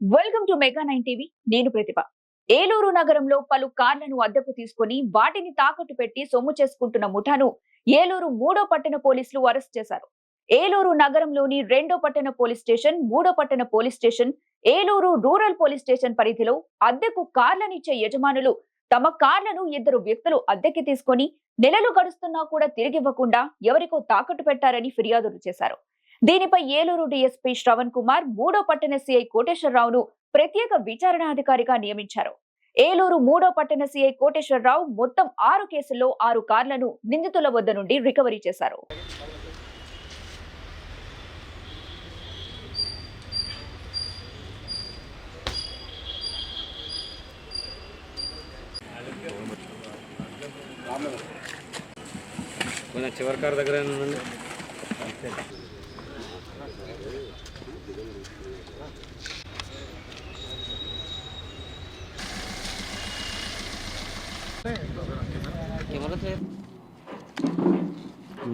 Welcome to mega nine TV నేను ప్రతిభ. ఏలూరు నగరంలో పలు కార్లను అద్దెకు తీసుకుని వాటిని తాకట్టు పెట్టి సొమ్ము చేసుకుంటున్న ముఠాను ఏలూరు మూడో పట్టణ పోలీసులు అరెస్ట్ చేశారు. ఏలూరు నగరంలోని రెండో పట్టణ పోలీస్ స్టేషన్ మూడో పట్టణ police station Eluru rural police station పరిధిలో అద్దెకు కార్లనిచ్చే యజమానులు తమ కార్లను ఇద్దరు వ్యక్తులు అద్దెకి తీసుకొని నెలలు గడుస్తున్నా కూడా తిరిగివ్వకుండా ఎవరికో తాకట్టు పెట్టారని ఫిర్యాదులు చేశారు. దీనిపై ఏలూరు డీఎస్పీ శ్రవణ్ కుమార్ మూడో పట్టణ సిఐ కోటేశ్వరరావును ప్రత్యేక విచారణాధికారిగా నియమించారు. ఏలూరు మూడో పట్టణ సిఐ కోటేశ్వరరావు మొత్తం ఆరు కేసుల్లో ఆరు కార్లను నిందితుల వద్ద నుండి రికవరీ చేశారు. కొంచెం చివరి కారు దగ్గర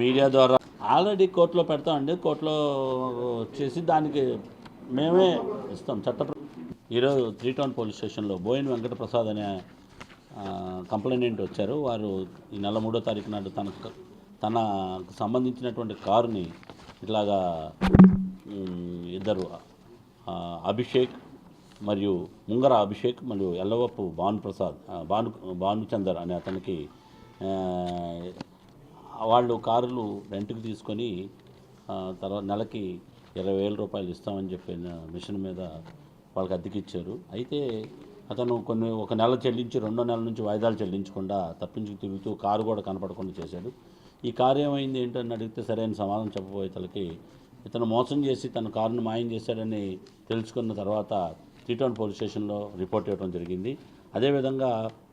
మీడియా ద్వారా ఆల్రెడీ కోర్టులో పెడతామండి. కోర్టులో వచ్చేసి దానికి మేమే ఇస్తాం. చట్ట ఈరోజు త్రీ టౌన్ పోలీస్ స్టేషన్లో బోయిన్ వెంకటప్రసాద్ అనే కంప్లైంట్ వచ్చారు. వారు ఈ నెల మూడో తారీఖు నాడు తనకు తనకు సంబంధించినటువంటి కారుని ఇట్లాగా ఇద్దరు అభిషేక్ మరియు ముంగర అభిషేక్ మరియు ఎల్లవప్పు భానుప్రసాద్ భాను భానుచందర్ అనే అతనికి వాళ్ళు కారులు రెంట్కి తీసుకొని తర్వాత నెలకి ఇరవై వేల రూపాయలు ఇస్తామని చెప్పిన మిషన్ మీద వాళ్ళకి అద్దెకి ఇచ్చారు అయితే అతను కొన్ని ఒక నెల చెల్లించి రెండో నెల నుంచి వాయిదాలు చెల్లించకుండా తప్పించుకు తిరుగుతూ కారు కూడా కనపడకుండా చేశాడు. ఈ కారు ఏమైంది ఏంటని అడిగితే సరైన సమాధానం చెప్పబోయే తలకి ఇతను మోసం చేసి తన కారును మాయం చేశాడని తెలుసుకున్న తర్వాత త్రీటౌన్ పోలీస్ స్టేషన్లో రిపోర్ట్ ఇవ్వడం జరిగింది. అదేవిధంగా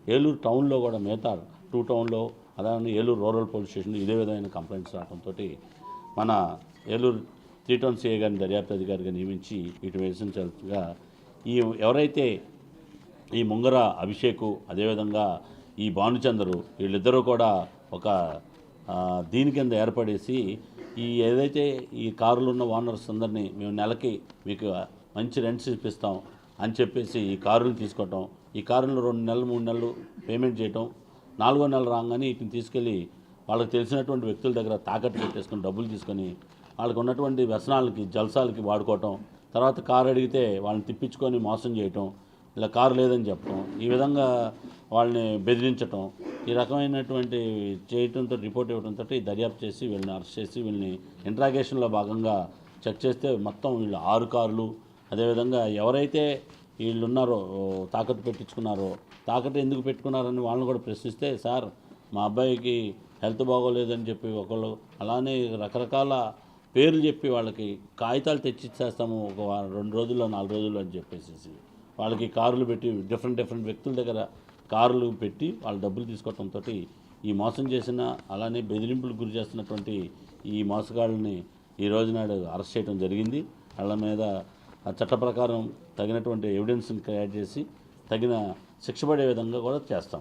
ఏలూరు టౌన్లో కూడా మిగతా టూ టౌన్లో అలానే ఏలూరు రూరల్ పోలీస్ స్టేషన్లో ఇదే విధమైన కంప్లైంట్స్ రావడంతో మన ఏలూరు త్రీ టౌన్ గారిని దర్యాప్తు అధికారిగా నియమించి ఇటు వేసించాల్సిగా ఈ ఎవరైతే ఈ ముంగర అభిషేకు అదేవిధంగా ఈ భానుచందరు వీళ్ళిద్దరూ కూడా ఒక దీని కింద ఏర్పడేసి ఈ ఏదైతే ఈ కారులు ఉన్న ఓనర్స్ అందరినీ మేము నెలకి మీకు మంచి రెంట్స్ ఇప్పిస్తాం అని చెప్పేసి ఈ కారుని తీసుకోవటం ఈ కారులో రెండు నెలలు మూడు నెలలు పేమెంట్ చేయటం నాలుగో నెల రాగానే వీటిని తీసుకెళ్ళి వాళ్ళకి తెలిసినటువంటి వ్యక్తుల దగ్గర తాకట్టు పెట్టేసుకుని డబ్బులు తీసుకొని వాళ్ళకు ఉన్నటువంటి వ్యసనాలకి జల్సాలకి వాడుకోవటం తర్వాత కారు అడిగితే వాళ్ళని తిప్పించుకొని మోసం చేయటం ఇలా కారు లేదని చెప్పడం ఈ విధంగా వాళ్ళని బెదిరించటం ఈ రకమైనటువంటి చేయటంతో రిపోర్ట్ ఇవ్వడంతో దర్యాప్తు చేసి వీళ్ళని అరెస్ట్ చేసి వీళ్ళని ఇంట్రాగేషన్లో భాగంగా చెక్ చేస్తే మొత్తం వీళ్ళు ఆరు కార్లు. అదేవిధంగా ఎవరైతే వీళ్ళు ఉన్నారో తాకట్టు పెట్టించుకున్నారో తాకట్టు ఎందుకు పెట్టుకున్నారని వాళ్ళని కూడా ప్రశ్నిస్తే సార్ మా అబ్బాయికి హెల్త్ బాగోలేదని చెప్పి ఒకళ్ళు అలానే రకరకాల పేర్లు చెప్పి వాళ్ళకి కాగితాలు తెచ్చిచ్చేస్తాము ఒక రెండు రోజుల్లో నాలుగు రోజుల్లో అని చెప్పేసి వాళ్ళకి కారులు పెట్టి డిఫరెంట్ డిఫరెంట్ వ్యక్తుల దగ్గర కార్లు పెట్టి వాళ్ళు డబ్బులు తీసుకోవడంతో ఈ మోసం చేసిన అలానే బెదిరింపులకు గురి చేస్తున్నటువంటి ఈ మోసగాళ్ళని ఈ రోజు నాడు అరెస్ట్ చేయడం జరిగింది. వాళ్ళ మీద చట్ట ప్రకారం తగినటువంటి ఎవిడెన్స్ని క్రియేట్ చేసి తగిన శిక్ష పడే విధంగా కూడా చేస్తాం.